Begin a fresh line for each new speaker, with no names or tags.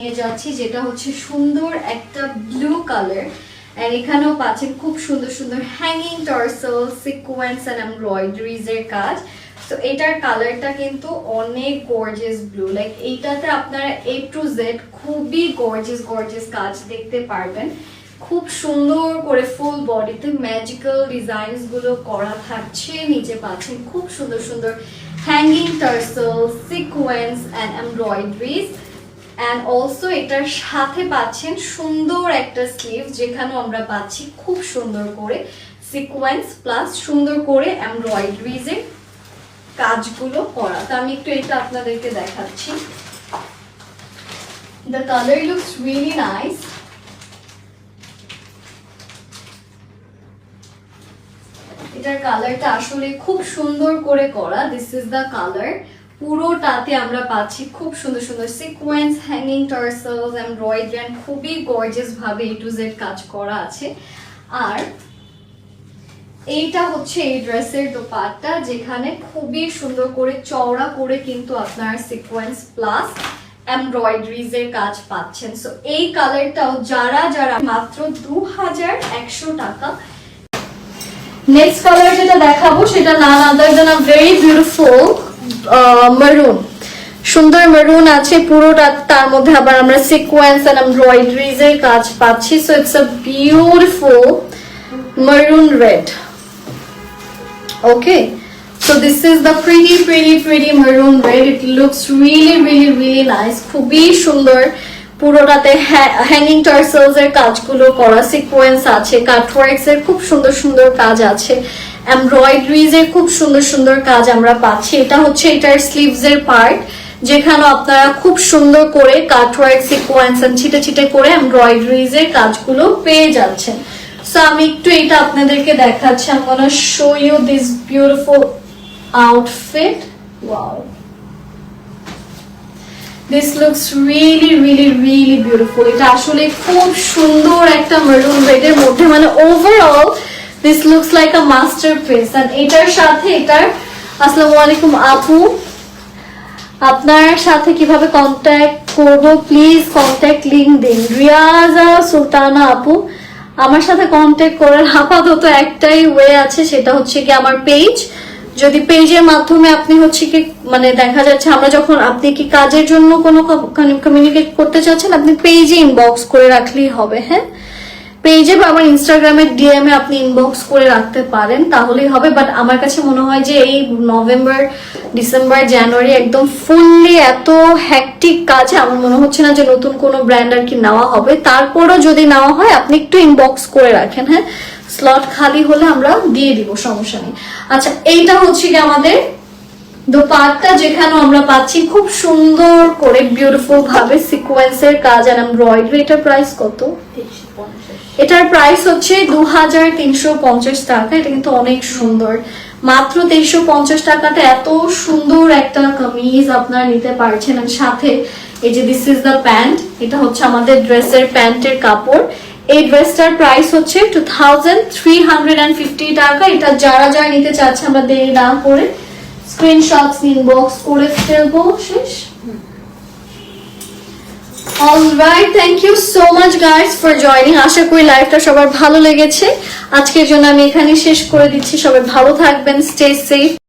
নিয়ে যাচ্ছি, যেটা হচ্ছে সুন্দর একটা ব্লু কালার আর এখানেও পাচ্ছেন খুব সুন্দর সুন্দর hanging tassel sequence and embroideries এর কাজ। তো এটার কালারটা কিন্তু অনেক গর্জিয়াস ব্লু লাইক এইটাতে আপনারা এ টু জেড খুবই গর্জিয়াস গর্জিয়াস কাজ দেখতে পারবেন। খুব সুন্দর করে ফুল বডিতে ম্যাজিক্যাল ডিজাইনসগুলো করা থাকছে। নিচে পাচ্ছেন খুব সুন্দর সুন্দর hanging tassel sequence and embroideries and also এটার সাথে পাচ্ছেন সুন্দর একটা স্লিভ যেখানেও আমরা পাচ্ছি খুব সুন্দর করে সিকোয়েন্স প্লাস সুন্দর করে এমব্রয়ডারিজের কাজগুলো করা। তো আমি একটু এটা আপনাদেরকে দেখাচ্ছি। The colour looks really nice এটার কালারটা আসলে খুব সুন্দর করে করা। দিস ইজ দ্য কালার পুরোটাতে আমরা পাচ্ছি খুব সুন্দর সুন্দর sequence hanging tassels embroidery and খুবই গর্জিয়াস ভাবে এ টু জেড কাজ করা আছে। আর এইটা হচ্ছে এই ড্রেসের দোপাট্টা যেখানে খুবই সুন্দর করে চওড়া করে কিন্তু আপনার সিকোয়েন্স প্লাস এমব্রয়ডারিজ এর কাজ পাচ্ছেন। সো এই কালারটাও যারা যারা মাত্র দু হাজার একশো টাকা। নেক্সট কালার যেটা দেখাবো, সেটা নান আদার দেন আ ভেরি বিউটিফুল মারুন সুন্দর মারুন আছে পুরোটা তার মধ্যে আবার আমরা সিকোয়েন্স এন্ড এমব্রয়ডারিজ এর কাজ পাচ্ছি so it's a beautiful maroon red okay so this is the pretty pretty pretty maroon red it looks really really really nice খুবই সুন্দর পুরোটাতে হ্যাঙ্গিং টার্সেলস এর কাজগুলো করা সিকোয়েন্স আছে কাটওয়ার্কস এর খুব সুন্দর সুন্দর কাজ আছে এমব্রয়ডারিজ এর খুব সুন্দর সুন্দর কাজ আমরা পাচ্ছি। এটা হচ্ছে এটার স্লিভস এর পার্ট যেখানে আপনারা খুব সুন্দর করে কাটওয়ার্ক সিকোয়েন্স ছিটে ছিটে করে এমব্রয়ডারিজ এর কাজগুলো পেয়ে যাচ্ছেন। সো আমি একটু এটা আপনাদেরকে দেখাচ্ছি। I'm show you this beautiful outfit outfit. Wow this looks really really really এটা আসলে খুব সুন্দর একটা মেরুন রেডের মধ্যে। মানে overall this looks like a masterpiece. And এটার সাথে এটার, আসসালামু আলাইকুম আপু। আপনার সাথে কীভাবে কন্ট্যাক্ট করব? প্লিজ কন্ট্যাক্ট লিংক দিন। রিয়াজা সুলতানা আপু, আমার সাথে কন্ট্যাক্ট করার আপাতত একটাই ওয়ে আছে, সেটা হচ্ছে কি আমার পেজ যদি পেজের মাধ্যমে আপনি হচ্ছে কি মানে দেখা যাচ্ছে আমরা যখন, আপনি কি কাজের জন্য কোনো কমিউনিকেট করতে চাচ্ছেন, আপনি পেজে ইনবক্স করে রাখলেই হবে হ্যাঁ? পেজে বা আমার ইনস্টাগ্রামের ডিএম এ আপনি ইনবক্স করে রাখতে পারেন, তাহলেই হবে। বাট আমার কাছে মনে হয় যে এই নভেম্বর ডিসেম্বর জানুয়ারি একদম ফুললি এত হ্যাকটিক কাজে আমার মনে হচ্ছে না যে নতুন কোনো ব্র্যান্ড আর কি নেওয়া হবে। তারপরও যদি নেওয়া হয়, আপনি একটু ইনবক্স করে রাখেন হ্যাঁ? স্লট খালি হলে আমরা দিয়ে দিব সমস্যা নেই। আচ্ছা এইটা হচ্ছে কি আমাদের দোপাট্টা যেখানে আমরা পাচ্ছি খুব সুন্দর করে বিউটিফুল ভাবে সিকোয়েন্সের কাজ আর এমব্রয়ডারি এটার প্রাইস কত? এটার প্রাইস হচ্ছে দু হাজার তিনশো পঞ্চাশ টাকা। এটা কিন্তু অনেক সুন্দর। মাত্র তেইশশো পঞ্চাশ টাকাতে এত সুন্দর একটা কামিজ আপনারা নিতে পারছেন। আর সাথে এই যে দিস ইজ দ্য প্যান্ট এটা হচ্ছে আমাদের ড্রেসের প্যান্টের কাপড়। এই ড্রেসটার প্রাইস হচ্ছে টু থাউজেন্ড থ্রি টাকা। এটা যারা যারা নিতে চাচ্ছে, আমরা দেরি না করে স্ক্রিনশটস ইনবক্স করে ফেলব। শেষ। Alright thank you so much guys for joining আশা করি লাইভটা সবার ভালো লেগেছে। আজকের জন্য আমি এখানে শেষ করে দিচ্ছি। সবাই ভালো থাকবেন স্টে সেফ